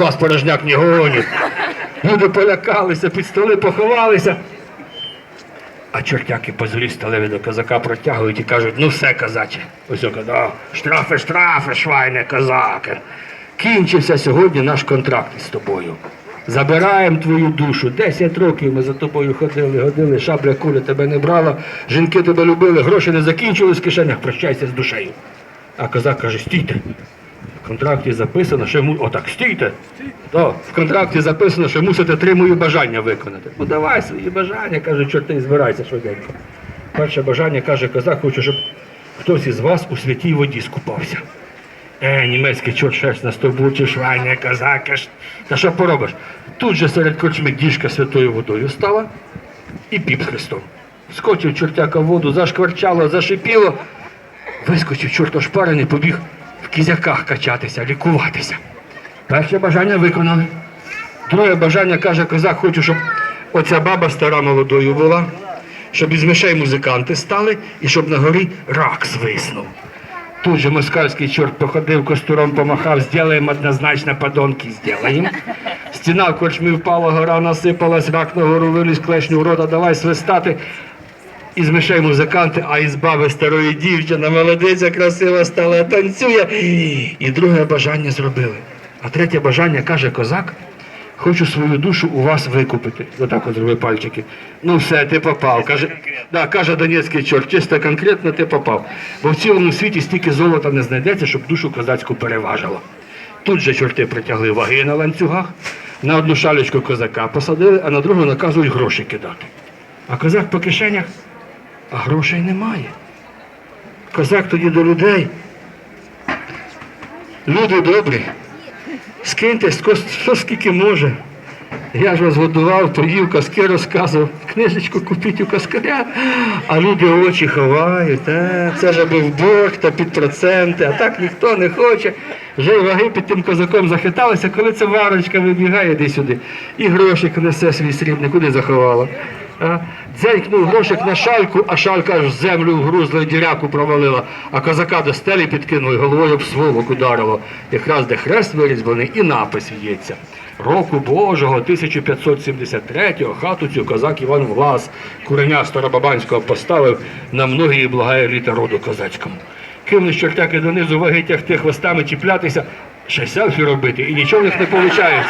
Вас порожняк не гонить. Люди полякалися, під столи поховалися. А чортяки позорі сталеві до козака протягують і кажуть, ну все, козаче. Ось да, штрафи, штрафи, швайне козаки. Кінчився сьогодні наш контракт із тобою. Забираємо твою душу. Десять років ми за тобою ходили, годили, шабля куля тебе не брала, жінки тебе любили, гроші не закінчились в кишенях, прощайся з душею. А козак каже, стійте. В контракті записано, що му... Отак, стійте. Да, в контракті записано, що мусите три мої бажання виконати. Ну давай свої бажання, каже, чорти, збирайся швиденько. Перше бажання каже козак, хочу, щоб хтось із вас у святій воді скупався. Е, німецький чорт шерсть на стовбучі, швайня, козаки. ж. Та що поробиш? Тут же серед корчми діжка святою водою стала і піп з хрестом. Скочив чортяка в воду, зашкварчало, зашипіло. Вискочив чорт ошпарений, побіг в кізяках качатися, лікуватися. Перше бажання виконали. Друге бажання каже козак, хочу, щоб оця баба стара молодою була, щоб із мишей музиканти стали і щоб на горі рак свиснув. Тут же москальський чорт походив, костуром помахав, сделаємо однозначно подонки, сделаємо. Стіна в корчмі впала, гора насипалась, рак на гору виліз, клешню в рота, давай свистати. Із мишей музиканти, а із баби старої дівчина, молодиця красива стала, танцює. І друге бажання зробили. А третє бажання каже козак, хочу свою душу у вас викупити. Отак от зробив пальчики. Ну все, ти попав. Каже, да, каже Донецький чорт, чисто конкретно ти попав. Бо в цілому світі стільки золота не знайдеться, щоб душу козацьку переважило. Тут же чорти притягли ваги на ланцюгах, на одну шалечку козака посадили, а на другу наказують гроші кидати. А козак по кишенях, а грошей немає. Козак тоді до людей. Люди добрі, скиньте що скільки може. Я ж вас годував, поїв, казки розказував. Книжечку купіть у каскаря, а люди очі ховають. Та, це ж був борг та під проценти, а так ніхто не хоче. Вже ваги під тим козаком захиталися, коли ця варочка вибігає десь сюди. І грошик несе свій срібний, куди заховала. Дзенькнув грошик на шальку, а шалька аж землю вгрузла і діряку провалила, а козака до стелі підкинули, головою об сволок ударило. Якраз де хрест вирізблений і напис в'ється. Року Божого 1573-го хату цю козак Іван Влас, куреня старобабанського поставив на многії благає літа роду козацькому. Кивнуть чортяки донизу, ваги тягти хвостами чіплятися, ще селфі робити, і нічого в них не виходить.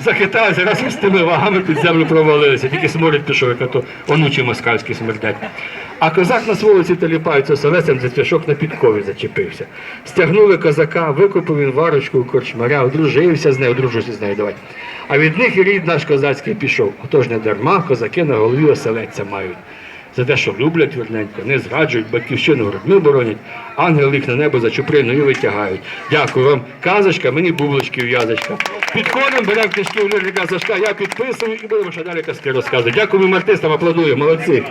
Захиталися разом з тими вагами під землю провалилися, тільки сморід пішов, як то онучі москальські смердять. А козак на вулиці теліпається селесем за цвяшок на підкові зачепився. Стягнули козака, викупив він варочку у корчмаря, одружився з нею, одружився з нею, давай. А від них і рід наш козацький пішов. Отож не дарма козаки на голові оселедця мають. За те, що люблять верненько, не зраджують, батьківщину грудьми боронять, ангели їх на небо за чуприною витягають. Дякую вам, казочка, мені бублички в'язочка. Підходимо, беремо книжки у Лірика Сашка, я підписую і будемо ще далі казки розказувати. Дякую артистам, аплодую, молодці.